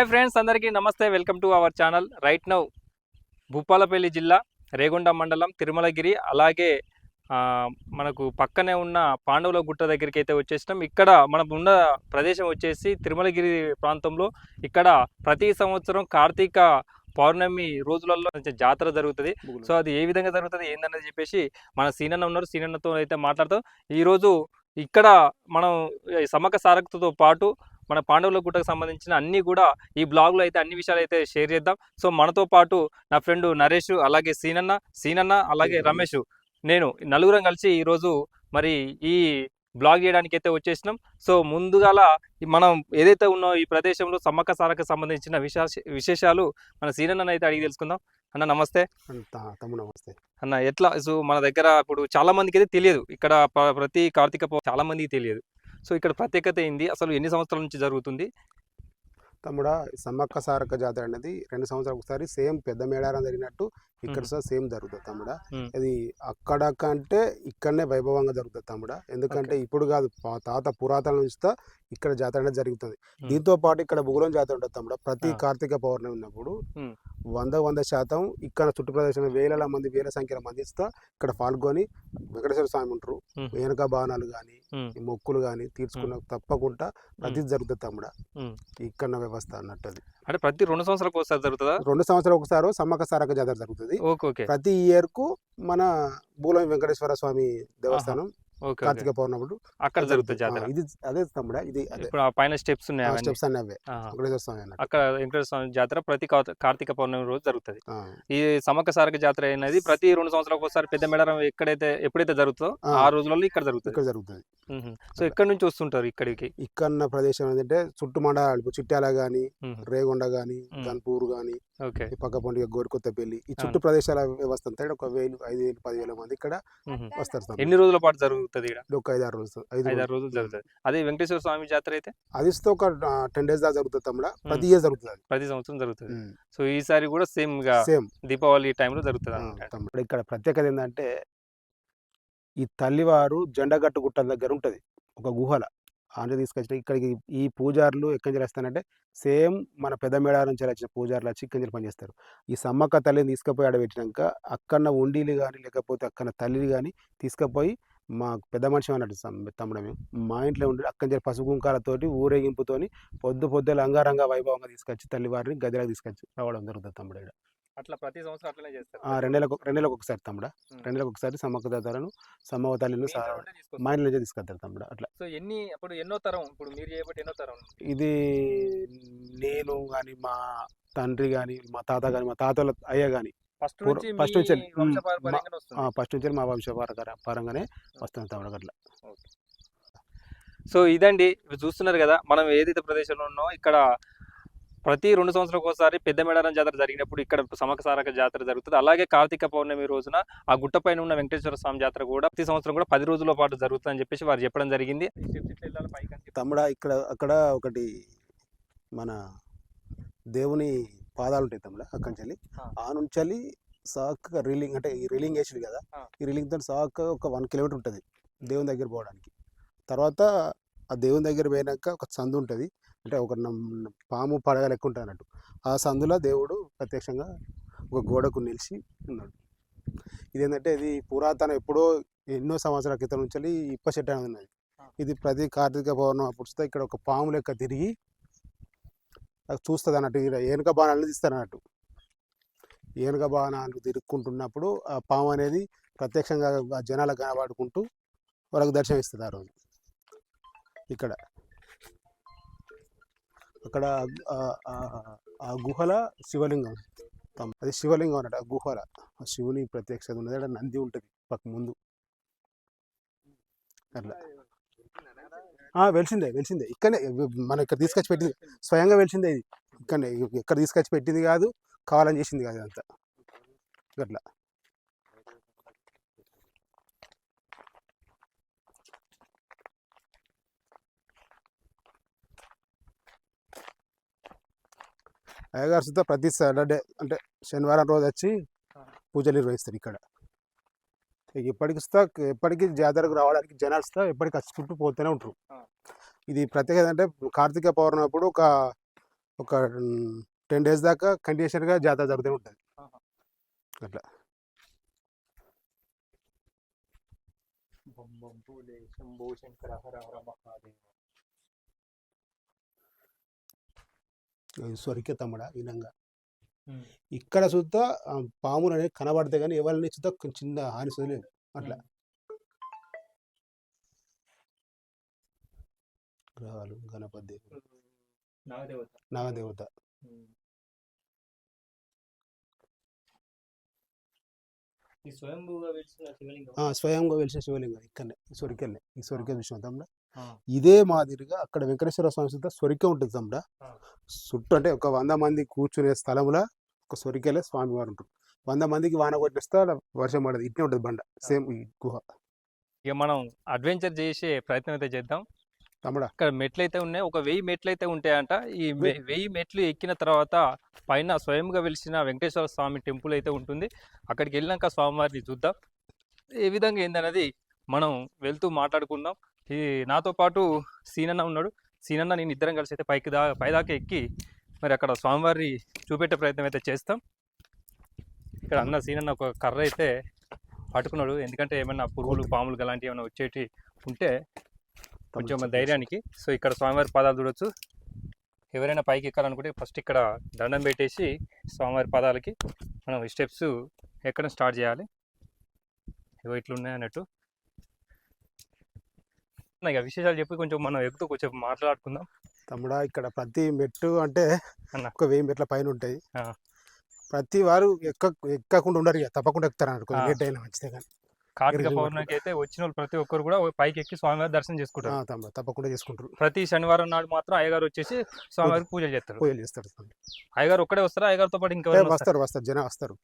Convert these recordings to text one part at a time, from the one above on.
Hi friends అందరికీ నమస్తే. Welcome to our channel. Right now Bhupalpally జిల్లా రేగొండ మండలం తిరుమలగిరి అలాగే మనకు పక్కనే ఉన్న పాండవుల గుట్ట దగ్గరికి అయితే వచ్చేసినాం. ఇక్కడ మనం ఉన్న ప్రదేశం వచ్చేసి తిరుమలగిరి ప్రాంతంలో. ఇక్కడ ప్రతి సంవత్సరం కార్తీక పౌర్ణమి రోజులలో జాతర జరుగుతుంది. సో అది ఏ విధంగా జరుగుతుంది ఏందనేది చెప్పేసి మన సీనన్న ఉన్నారు. సీనన్నతో అయితే మాట్లాడతాం. ఈరోజు ఇక్కడ మనం ఈ సమ్మక్క సారక్తతో పాటు మన పాండవుల గుట్టకు సంబంధించిన అన్ని కూడా ఈ బ్లాగ్లో అయితే అన్ని విషయాలు అయితే షేర్ చేద్దాం. సో మనతో పాటు నా ఫ్రెండ్ నరేష్ అలాగే సీనన్న సీనన్న అలాగే రమేష్ నేను నలుగురం కలిసి ఈరోజు మరి ఈ బ్లాగ్ చేయడానికి అయితే వచ్చేసినాం. సో ముందుగాల మనం ఏదైతే ఉన్నో ఈ ప్రదేశంలో సమ్మక్క సారక సంబంధించిన విశేష విశేషాలు మన సీనన్న అయితే అడిగి తెలుసుకుందాం. అన్న నమస్తే. తమ్ముడు నమస్తే. అన్న ఎట్లా? సో మన దగ్గర ఇప్పుడు చాలా మందికి అయితే తెలియదు. ఇక్కడ ప్రతి కార్తీక చాలా మందికి తెలియదు. సో ఇక్కడ ప్రత్యేకత ఏంది? అసలు ఎన్ని సంవత్సరాల నుంచి జరుగుతుంది? తమ్ముడా సమ్మక్క సారక్క జాతర అనేది రెండు సంవత్సరాలు ఒకసారి సేమ్ పెద్ద మేడారం జరిగినట్టు ఇక్కడ. కూడా సేమ్ జరుగుతుంది తమ్ముడా. మ్మ్. అది అక్కడ కంటే ఇక్కడనే వైభవంగా జరుగుతుంది తమ్ముడా. ఎందుకంటే ఇప్పుడు కాదు తాత పురాతన నుంచి ఇక్కడ జాతర అనేది జరుగుతుంది. దీంతో పాటు ఇక్కడ బుగులం జాతర ఉంటుంది తమ్ముడా. ప్రతి. కార్తీక పౌర్ణమి ఉన్నప్పుడు. వంద వంద శాతం ఇక్కడ చుట్టు ప్రదేశంలో వేల మంది వేల సంఖ్యలో మంది ఇస్తా ఇక్కడ పాల్గొని వెంకటేశ్వర స్వామి ఉంటారు. వెనక బాణాలు కానీ మొక్కులు కానీ తీర్చుకున్న తప్పకుండా ప్రతి జరుగుతుంది తమ్ముడా. మ్మ్. ఇక్కడ వ్యవస్థ అన్నట్టు అది. అంటే ప్రతి రెండు సంవత్సరాలకు ఒకసారి జరుగుతుందా? రెండు సంవత్సరాలు ఒకసారి సమ్మక్క సారక జాతర జరుగుతుంది. ప్రతి ఇయర్కు మన బూలం వెంకటేశ్వర స్వామి దేవస్థానం కార్తీక పౌర్ణమి అక్కడ జరుగుతుంది జాతర ఇది అదే తమ్ముడా ఇది ఇప్పుడు పైన స్టెప్స్ ఉన్నాయి. స్టెప్స్ ఆహా. వెంకటేశ్వర స్వామి అక్కడ వెంకటేశ్వర స్వామి జాతర ప్రతి కార్త- కార్తీక పౌర్ణమి రోజు జరుగుతుంది ఈ సమక్క సారక జాతర అనేది ప్రతి రెండు సంవత్సరాలకు ఒకసారి పెద్ద మేడారం ఎక్కడైతే ఎప్పుడైతే జరుగుతుందో ఆ. రోజులలో ఇక్కడ జరుగుతుంది ఇక్కడ జరుగుతుంది. సో ఎక్కడి నుంచి వస్తుంటారు ఇక్కడికి ఇక్కడ ప్రదేశం ఏంటంటే చుట్టు మండలాలు ఇప్పుడు చిట్యాల గాని. రేగొండ గాని. గన్పూర్ గాని ఓకే. ఈ పక్క పండుగ గోరికొత్తపల్లి ఈ చుట్టు ప్రదేశాల వ్యవస్థ అంతా ఒక వేలు ఐదు వేలు పదివేల మంది ఇక్కడ. వస్తారు. ఎన్ని రోజుల పాటు జరుగుతుంది ఇక్కడ? ఒక ఐదు ఆరు రోజులు ఐదు ఐదారు రోజులు. జరుగుతుంది. అదే వెంకటేశ్వర స్వామి జాతర అయితే? అది ఒక టెన్ డేస్ దాకా జరుగుతుంది తమ్ముడా. ప్రతి ఇయర్ జరుగుతుంది ప్రతి సంవత్సరం జరుగుతుంది. సో ఈసారి కూడా సేమ్గా సేమ్. దీపావళి టైంలో జరుగుతుంది ఇక్కడ ప్రత్యేకత ఏంటంటే ఈ తల్లివారు జెండగట్టు గుట్ట దగ్గర ఉంటుంది. ఒక గుహల. ఆంధ్ర తీసుకొచ్చిన ఇక్కడికి ఈ పూజారులు ఎక్కడి నుంచి వస్తానంటే సేమ్ మన పెద్ద మేడారం నుంచి వచ్చిన పూజారులు వచ్చి ఇక్కడి నుంచి పనిచేస్తారు. ఈ సమ్మక్క తల్లిని తీసుకుపోయి ఆడబెట్టినాక అక్కన్న ఉండీలు కానీ లేకపోతే అక్కన తల్లిని కానీ తీసుకుపోయి మా పెద్ద మనిషి అన్నట్టు తమ్ముడు మేము మా ఇంట్లో ఉండి అక్కడి నుంచి పసుపు కుంకాలతోటి ఊరేగింపుతోని పొద్దు పొద్దుల అంగారంగా వైభవంగా తీసుకొచ్చి తల్లివారిని గదిలోకి తీసుకొచ్చి రావడం జరుగుతుంది తమ్ముడు ఇక్కడ అట్లా ప్రతి సంవత్సరం అట్లనే చేస్తారు ఆ, రెండు నెలలకు రెండు నెలలకు ఒకసారి తమ్ముడా. ఉమ్. రెండు నెలలకు ఒకసారి సమ్మక్క దాతలను సమ్మవ తల్లిని మీ ఇంట్లో ఉంటే తీసుకొస్తారు. మా ఇంట్లో నుంచి తీసుకొస్తారు తమ్ముడు అట్లా. సో ఎన్ని అప్పుడు ఎన్నో తరం ఇప్పుడు మీరు చేయబట్టి ఎన్నో తరం ఇది నేను కానీ మా తండ్రి కానీ మా తాత కానీ మా తాతల అయ్య కానీ ఫస్ట్ నుంచి మీ నుంచి, ఫస్ట్ నుంచి మా వంశ పరంగానే వస్తుంది తమ్ముడు అట్లా. సో ఇదండి ఇప్పుడు చూస్తున్నారు కదా మనం ఏదైతే ప్రదేశంలో ఉన్నో ఇక్కడ ప్రతి రెండు సంవత్సరాలకు ఒకసారి పెద్ద మేడారం జాతర జరిగినప్పుడు ఇక్కడ సమక సారక జాతర జరుగుతుంది. అలాగే కార్తీక పౌర్ణమి రోజున ఆ గుట్ట పైన ఉన్న వెంకటేశ్వర స్వామి జాతర కూడా ప్రతి సంవత్సరం కూడా పది రోజుల పాటు జరుగుతుందని చెప్పేసి వారు చెప్పడం జరిగింది. తమ్ముడా ఇక్కడ అక్కడ ఒకటి మన దేవుని పాదాలు ఉంటాయి తమ్ముడా అక్కడి నుంచి ఆ. నుంచి వెళ్ళి సాక్ రీలింగ్ అంటే ఈ రీలింగ్ వేసింది కదా. ఈ రీలింగ్తో సాక్ ఒక వన్ కిలోమీటర్ ఉంటుంది దేవుని దగ్గర పోవడానికి. తర్వాత ఆ దేవుని దగ్గర పోయినాక ఒక సందు ఉంటుంది. అంటే ఒక పాము పడగ లెక్క ఉంటుంది అన్నట్టు. ఆ సందులో దేవుడు ప్రత్యక్షంగా ఒక గోడకు నిలిచి ఉన్నాడు. ఇదేంటంటే ఇది పురాతన ఎప్పుడో ఎన్నో సంవత్సరాల క్రితం నుంచి ఇప్ప చెట్టు అనేది ఉన్నది. ఇది ప్రతి కార్తీక పౌర్ణమి అప్పుడు ఇక్కడ ఒక పాము లెక్క తిరిగి చూస్తుంది అన్నట్టు. ఏనుక బాణాలను తీస్తారు అన్నట్టు. ఏనుక బాణాలు తిరుక్కుంటున్నప్పుడు ఆ పాము అనేది ప్రత్యక్షంగా ఆ జనాలకు కనబడుకుంటూ వాళ్ళకు దర్శనం ఇస్తుంది ఆ రోజు. ఇక్కడ. అక్కడ ఆ- గుహల శివలింగం. అది శివలింగం అన్నట్టు ఆ గుహల. ఆ శివుని ప్రత్యక్షత ఉన్నది. అక్కడ నంది ఉంటుంది పక్క ముందు. అట్లా. వెలిసిందే వెలిసిందే. ఇక్కడనే మన ఇక్కడ తీసుకొచ్చి పెట్టింది. స్వయంగా వెలిసిందే ఇది. ఇక్కడనే ఎక్కడ తీసుకొచ్చి పెట్టింది కాదు కావాలని చేసింది కాదు అంతా అట్లా. అయ్యగారు సుద్ధా ప్రతి సాటర్డే అంటే శనివారం రోజు వచ్చి పూజలు నిర్వహిస్తారు ఇక్కడ. ఇక ఎప్పటికి వస్తా ఎప్పటికీ జాతరకు రావడానికి జనాలు వస్తా ఎప్పటికి వచ్చుకుంటూ పోతూనే ఉంటారు. ఇది ప్రత్యేకత అంటే కార్తీక పౌర్ణమి అప్పుడు ఒక ఒక టెన్ డేస్ దాకా కంటిన్యూషన్గా జాతర జరుగుతూ ఉంటుంది. అట్లా. శంభో శంకర హర హర మహాదేవ. ఇది సొరికే తమ్ముడ వినంగా ఉమ్. ఇక్కడ చూద్దా పాములు అనేవి కనబడతాయి కానీ ఎవరిని చూద్దా కొంచెం చిన్న హాని చూడలేదు అట్లా. గ్రహాలు గణపతి నాగదేవత. స్వయంగా వెలిసిన శివలింగం ఇక్కడనే ఈ సొరికెళ్ళే ఈ సొరికే విషయం తమ్ముడ. ఆ. ఇదే మాదిరిగా అక్కడ వెంకటేశ్వర స్వామి సుద్దా సొరికే ఉంటుంది తమ్ముడ. చుట్టూ అంటే ఒక వంద మంది కూర్చునే స్థలంలో ఒక సొరికెళ్ళే స్వామి వారు ఉంటారు. వంద మందికి వాన కొట్టిస్తే వర్షం పడదు. ఇట్నే ఉంటుంది బండ. సేమ్ ఈ గుహ. ఇక మనం అడ్వెంచర్ చేసే ప్రయత్నం అయితే చేద్దాం. తమ్ముడ. ఇక్కడ మెట్లు అయితే ఉన్నాయి. ఒక వెయ్యి మెట్లు అయితే ఉంటాయంట. ఈ వెయ్యి మెట్లు ఎక్కిన తర్వాత పైన స్వయంగా వెలిసిన వెంకటేశ్వర స్వామి టెంపుల్ అయితే ఉంటుంది. అక్కడికి వెళ్ళినాక స్వామివారిని చూద్దాం. ఏ విధంగా ఏందనేది మనం వెళ్తూ మాట్లాడుకుందాం. ఈ నాతో పాటు సీనన్న ఉన్నాడు. సీనన్న నేను ఇద్దరం కలిసి అయితే పైకి దా పైదాకా ఎక్కి మరి అక్కడ స్వామివారి చూపెట్టే ప్రయత్నం అయితే చేస్తాం. ఇక్కడ అన్న సీనన్న ఒక కర్ర అయితే పట్టుకున్నాడు. ఎందుకంటే ఏమైనా పురుగులు పాములు అలాంటివి ఏమైనా వచ్చేటి ఉంటే కొంచెం ధైర్యానికి. సో ఇక్కడ స్వామివారి పాదాలు చూడొచ్చు. ఎవరైనా పైకి ఎక్కాలనుకుంటే ఫస్ట్ ఇక్కడ దండం పెట్టేసి స్వామివారి పాదాలకి మనం స్టెప్స్ ఎక్కడ స్టార్ట్ చేయాలి. ఇగో ఇట్లున్నాయి అన్నట్టు. ఇక విశేషాలు చెప్పి కొంచెం మనం ఎక్కుతూ కొంచెం మాట్లాడుకుందాం తమ్ముడా ఇక్కడ ప్రతి మెట్టు అంటే. ఒక వెయ్యి మెట్ల పైన ఉంటాయి. ప్రతి వారు ఎక్క ఎక్కకుండా ఉండరు ఇక తప్పకుండా ఎక్కుతారు అనుకో ఆ. లేట్ అయినా మంచిదే కానీ కార్తీక పౌర్ణమికి అయితే వచ్చిన వాళ్ళు ప్రతి ఒక్కరు కూడా పైకి ఎక్కి స్వామివారి దర్శనం చేసుకుంటారు తప్పకుండా చేసుకుంటారు ప్రతి శనివారం నాడు మాత్రం అయ్యగారు వచ్చేసి స్వామివారికి పూజలు చేస్తారు పూజలు చేస్తారు. అయ్యగారు ఒక్కడే వస్తారా అయ్యగారితో పాటు ఇంకెవరైనా వస్తారా? వస్తారు జనం వస్తారు.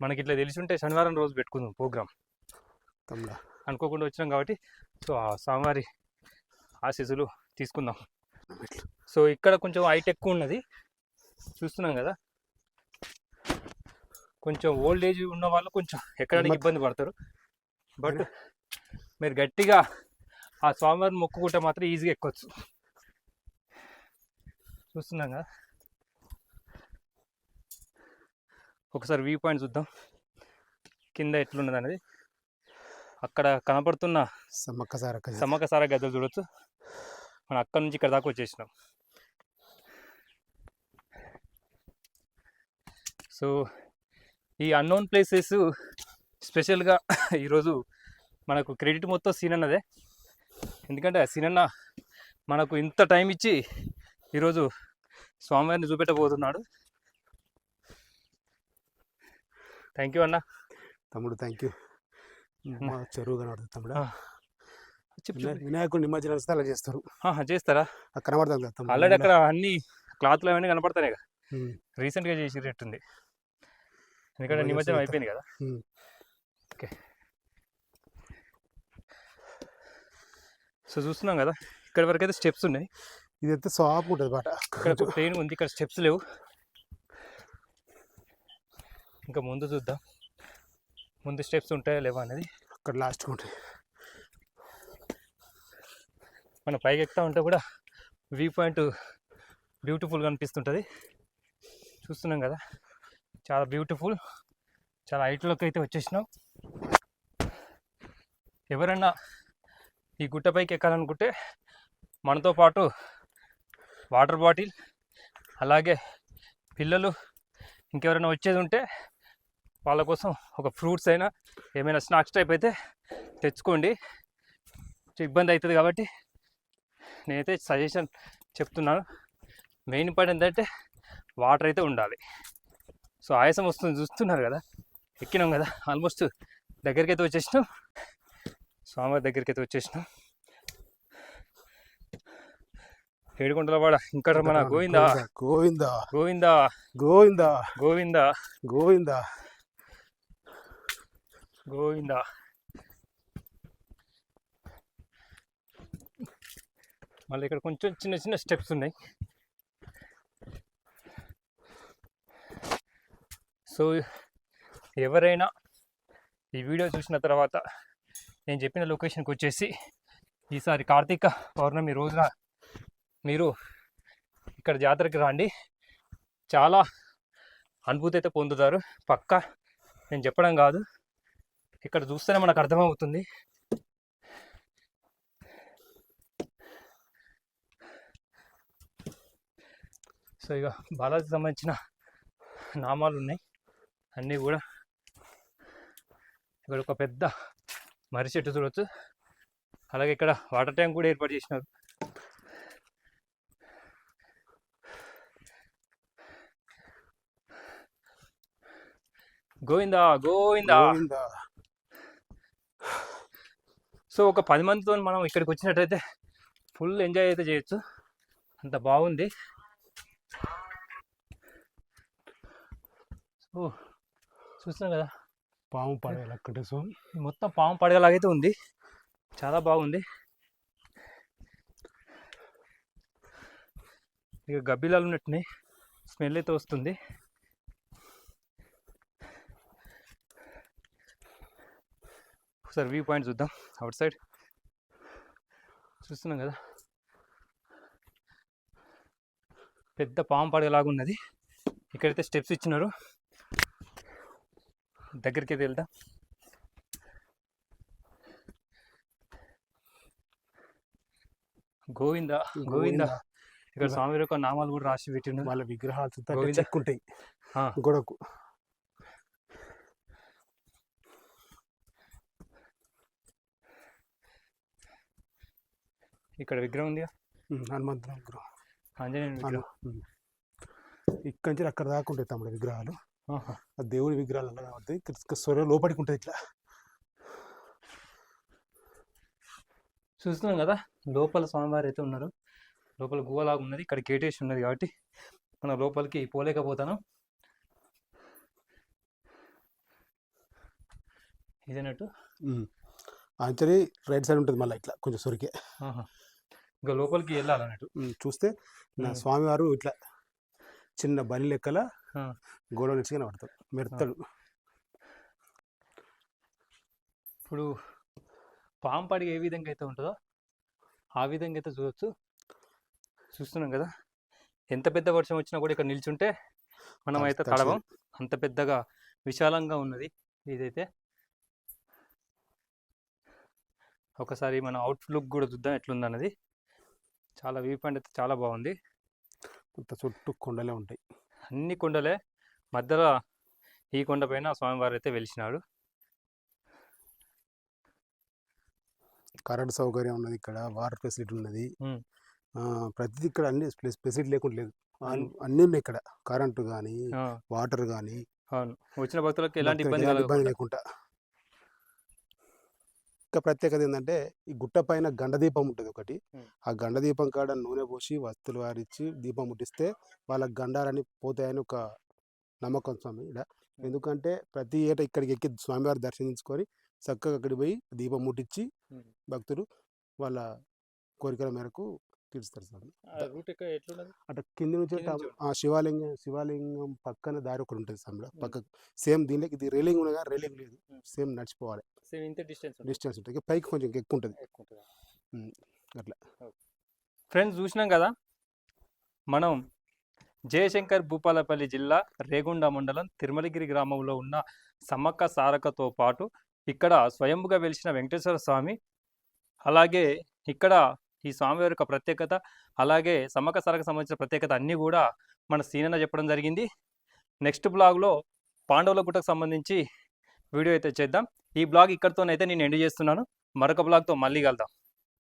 మనకి ఇట్లా తెలిసి ఉంటే శనివారం రోజు పెట్టుకుందాం ప్రోగ్రామ్ అనుకోకుండా వచ్చినాం కాబట్టి సో ఆ స్వామివారి ఆశీస్సులు తీసుకుందాం. సో ఇక్కడ కొంచెం హైట్ ఎక్కువ ఉన్నది. చూస్తున్నాం కదా. కొంచెం ఓల్డ్ ఏజ్ ఉన్న వాళ్ళు కొంచెం ఎక్కడానికి ఇబ్బంది పడతారు. బట్ మీరు గట్టిగా ఆ స్వామివారిని మొక్కుకుంటే మాత్రం ఈజీగా ఎక్కొచ్చు. చూస్తున్నాం కదా. ఒకసారి వ్యూ పాయింట్ చూద్దాం. కింద ఎట్లున్నది అనేది. అక్కడ కనపడుతున్న సమ్మక్క సారక్క జాతర. సమ్మక సార గద్దలు చూడొచ్చు. మనం అక్కడ నుంచి ఇక్కడ దాకా వచ్చేసినాం. సో ఈ అన్నోన్ ప్లేసెస్ స్పెషల్గా ఈరోజు మనకు క్రెడిట్ మొత్తం సీనన్నదే ఎందుకంటే ఆ సీనన్న మనకు ఇంత టైం ఇచ్చి ఈరోజు స్వామివారిని చూపెట్టబోతున్నాడు. థ్యాంక్ యూ అన్న. తమ్ముడు థ్యాంక్ యూ చెరువు కనబడుతుంది తమ్ముడు. వినాయకుడు నిమజ్జనం వస్తే అలా చేస్తారు. చేస్తారా? అక్కడ కనబడుతుంది కదా. ఆల్రెడీ అక్కడ అన్ని క్లాత్లు అవన్నీ కనపడతాయి కదా. రీసెంట్గా చేసినట్టుంది. ఎందుకంటే నిమజ్జనం. అయిపోయింది కదా. ఓకే. సో చూస్తున్నాం కదా. ఇక్కడ వరకు అయితే స్టెప్స్ ఉన్నాయి. ఇదైతే సాఫ్ ఉంటుంది బాట ఇక్కడ ప్లేన్ ఉంది. ఇక్కడ స్టెప్స్ లేవు. ఇంకా ముందు చూద్దాం. ముందు స్టెప్స్ ఉంటాయా లేవా అనేది? అక్కడ లాస్ట్ ఉంటుంది మన పైకి ఎక్కుతా ఉంటే కూడా వ్యూ పాయింట్ బ్యూటిఫుల్గా అనిపిస్తుంటుంది. చూస్తున్నాం కదా? చాలా బ్యూటిఫుల్. చాలా హైట్లోకి అయితే వచ్చేసినాం. ఎవరైనా ఈ గుట్టపైకి ఎక్కాలనుకుంటే మనతో పాటు వాటర్ బాటిల్ అలాగే పిల్లలు ఇంకెవరైనా వచ్చేది ఉంటే వాళ్ళ కోసం ఒక ఫ్రూట్స్ అయినా ఏమైనా స్నాక్స్ టైప్ అయితే తెచ్చుకోండి. ఇబ్బంది అవుతుంది కాబట్టి నేనైతే సజెషన్ చెప్తున్నాను. మెయిన్ పాయింట్ ఏంటంటే వాటర్ అయితే ఉండాలి. సో ఆయాసం వస్తుంది చూస్తున్నారు కదా. ఎక్కినాం కదా. ఆల్మోస్ట్ దగ్గరికి అయితే వచ్చేసినాం. స్వామివారి దగ్గరికి అయితే వచ్చేసినాం. ఏడుకొండల వాడ ఇంకా మన గోవిందా? గోవిందా? గోవిందా? గోవిందా? గోవిందా? గోవిందా? గోవిందా మళ్ళీ ఇక్కడ కొంచెం చిన్న చిన్న స్టెప్స్ ఉన్నాయి సో ఎవరైనా ఈ వీడియో చూసిన తర్వాత నేను చెప్పిన లొకేషన్కి వచ్చేసి ఈసారి కార్తీక పౌర్ణమి రోజున మీరు ఇక్కడ జాతరకి రండి చాలా అనుభూతి అయితే పొందుతారు పక్క నేను చెప్పడం కాదు ఇక్కడ చూస్తేనే మనకు అర్థమవుతుంది. సో ఇక బాలాజీకి సంబంధించిన నామాలు ఉన్నాయి. అన్నీ కూడా ఇక్కడ ఒక పెద్ద మర్రి చెట్టు చూడొచ్చు. అలాగే ఇక్కడ వాటర్ ట్యాంక్ కూడా ఏర్పాటు చేసినారు. గోవిందా గోవిందా. గోవిందా. సో ఒక పది మందితో మనం ఇక్కడికి వచ్చినట్టయితే ఫుల్ ఎంజాయ్ అయితే చేయొచ్చు. అంత బాగుంది. సో చూస్తున్నాం కదా. పాము వెంకటేశ్వర ఈ మొత్తం పాము పడగలాగైతే ఉంది. చాలా బాగుంది. ఇక గబ్బిలాలు ఉన్నట్టున్నాయి. స్మెల్ అయితే వస్తుంది. ఒకసారి వ్యూ పాయింట్ చూద్దాం అవుట్ సైడ్. చూస్తున్నాం కదా. పెద్ద పాము పడగలాగా ఉన్నది. ఇక్కడైతే స్టెప్స్ ఇచ్చినారు. దగ్గరికి అయితే వెళ్దాం. గోవింద గోవింద. ఇక్కడ స్వామి యొక్క నామాలు కూడా రాసి పెట్టిన వాళ్ళ విగ్రహాలు చూస్తే అట్లా గోవిందా. చెక్కుంటాయి. ఆ. గొడవకు ఇక్కడ విగ్రహం ఉంది ఉమ్, హనుమంతుని విగ్రహం. ఆంజనేయ విగ్రహం. ఇక్కడి నుంచి అక్కడ దాకా ఉంటాయి తమ్ముడు విగ్రహాలు. ఆ దేవుడి విగ్రహాలు అలా కాబట్టి ఇక్కడ సొర లోపలికి ఉంటుంది ఇట్లా. చూస్తున్నాం కదా లోపల స్వామివారు అయితే ఉన్నారు. లోపల గువ్వలాగా ఉన్నది ఇక్కడ గేట్ వేసి ఉన్నది కాబట్టి మనం లోపలికి పోలేకపోతాను ఇదేనట్టు? అంచని రైట్ సైడ్ ఉంటుంది మళ్ళీ ఇట్లా కొంచెం సొరికే. ఆహా. ఇంకా లోపలికి వెళ్ళాలన్నట్టు. చూస్తే నా. స్వామివారు ఇట్లా చిన్న బలి లెక్కల. గోడ నుంచి కనబడతాడు మెడతాడు ఇప్పుడు పాము ఏ విధంగా అయితే ఉంటుందో ఆ విధంగా అయితే చూడొచ్చు. చూస్తున్నాం కదా. ఎంత పెద్ద వర్షం వచ్చినా కూడా ఇక్కడ నిల్చుంటే మనం అయితే తడవం అంత పెద్దగా విశాలంగా ఉన్నది ఇదైతే. ఒకసారి మన అవుట్ లుక్ కూడా చూద్దాం ఎట్లుందన్నది. చాలా వ్యూ పాయింట్ అయితే చాలా బాగుంది. అంత చుట్టూ కొండలే ఉంటాయి. అన్ని కొండలే. మధ్యలో ఈ కొండ పైన స్వామివారు అయితే వెలిసినాడు. కరెంట్ సౌకర్యం ఉన్నది ఇక్కడ వాటర్ ఫెసిలిటీ ఉన్నది. ప్రతిదీ ఇక్కడ అన్ని ఫెసిలిటీ లేకుండా లేదు. అన్ని- ఉన్నాయి ఇక్కడ. కరెంటు కానీ వాటర్ కానీ అవును. వచ్చిన భక్తులకు ఎలాంటి ఇబ్బంది ఇబ్బంది లేకుండా. ఇంకా ప్రత్యేకత ఏంటంటే ఈ గుట్ట పైన గండదీపం ఉంటుంది ఒకటి. ఆ గండదీపం కాడ నూనె పోసి వస్తువులు వారిచ్చి దీపం ముట్టిస్తే వాళ్ళ గండాలని పోతాయని ఒక నమ్మకం స్వామి ఇక్కడ ఎందుకంటే ప్రతి ఏటా ఇక్కడికి ఎక్కి స్వామివారి దర్శించుకొని చక్కగా అక్కడికి పోయి దీపం ముట్టించి. భక్తులు వాళ్ళ కోరికల మేరకు తీరుస్తారు ఎట్లున్నది? అటు కింది నుంచి శివాలింగం శివాలింగం పక్కన దారి ఒకటి ఉంటుంది స్వామి పక్క సేమ్ దీనికి ఇది రైలింగ్ ఉన్నదా రైలింగ్ లేదు. సేమ్ నడిచిపోవాలి. డిస్టెన్స్ డిస్టెన్స్ ఉంటుంది. పైకి కొంచెం ఎక్కువ ఉంటుంది. అట్లా. ఫ్రెండ్స్ చూసినాం కదా? మనం జయశంకర్ భూపాలపల్లి జిల్లా రేగుండ మండలం తిరుమలగిరి గ్రామంలో ఉన్న సమ్మక్క సారకతో పాటు ఇక్కడ స్వయంభుగా వెలిసిన వెంకటేశ్వర స్వామి అలాగే ఇక్కడ ఈ స్వామి యొక్క ప్రత్యేకత అలాగే సమక సరకు సంబంధించిన ప్రత్యేకత అన్నీ కూడా మన సీనన్న చెప్పడం జరిగింది. నెక్స్ట్ బ్లాగ్లో పాండవుల గుట్టకు సంబంధించి వీడియో అయితే చేద్దాం. ఈ బ్లాగ్ ఇక్కడితోనైతే నేను ఎండ్ చేస్తున్నాను. మరొక బ్లాగ్తో మళ్ళీ కలుద్దాం.